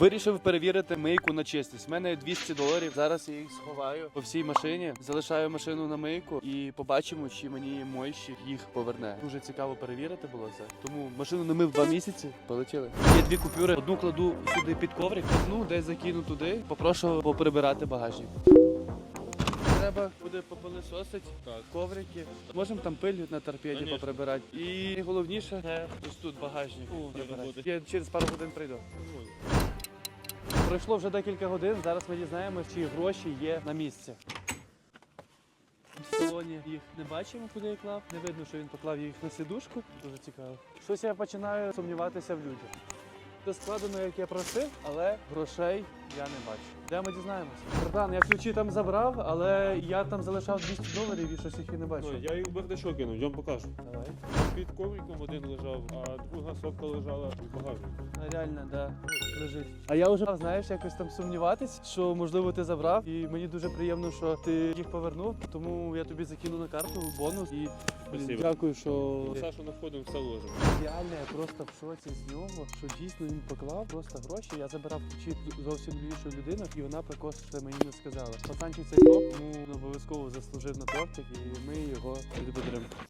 Вирішив перевірити мийку на чистість. У мене 200 доларів. Зараз я їх сховаю по всій машині. Залишаю машину на мийку і побачимо, чи мені мойщик їх поверне. Дуже цікаво перевірити було це. Тому машину не мив два місяці. Полетіли. Є дві купюри. Одну кладу сюди під коврик, одну десь закину туди. Попрошу поприбирати багажник. Треба буде попилисосити Так. коврики. Можемо там пиль на торпеді Конечно. поприбирати. І найголовніше це ось тут багажник. прибирати. буде. Я через пару годин прийду. Пройшло вже декілька годин. Зараз ми дізнаємося, чи гроші є на місці. В салоні їх не бачимо, куди я клав. Не видно, що він поклав їх на сідушку. Дуже цікаво. Щось я починаю сумніватися в людях. Все складено, як я просив, але грошей я не бачу. Де ми дізнаємося? Братан, я ключі там забрав, але я там залишав 200 доларів і щось їх і не бачу. Ну, я їх в бардачок кинув, йдем покажу. Давай. Під ковриком один лежав, а друга сопка лежала в багажнику. Реально, да, лежить. А я вже знаєш, якось там сумніватись, що можливо ти забрав, і мені дуже приємно, що ти їх повернув. Тому я тобі закину на карту бонус і блін, Спасибо. дякую, що Сашу знаходимо, все ложимо. реально я просто в шоці з нього, що дійсно він поклав просто гроші. Я забирав ключі зовсім іншої людини, і вона також мені не сказала. Пацанчик цей хлоп ну, обов'язково заслужив на тортик, і ми його відбудемо.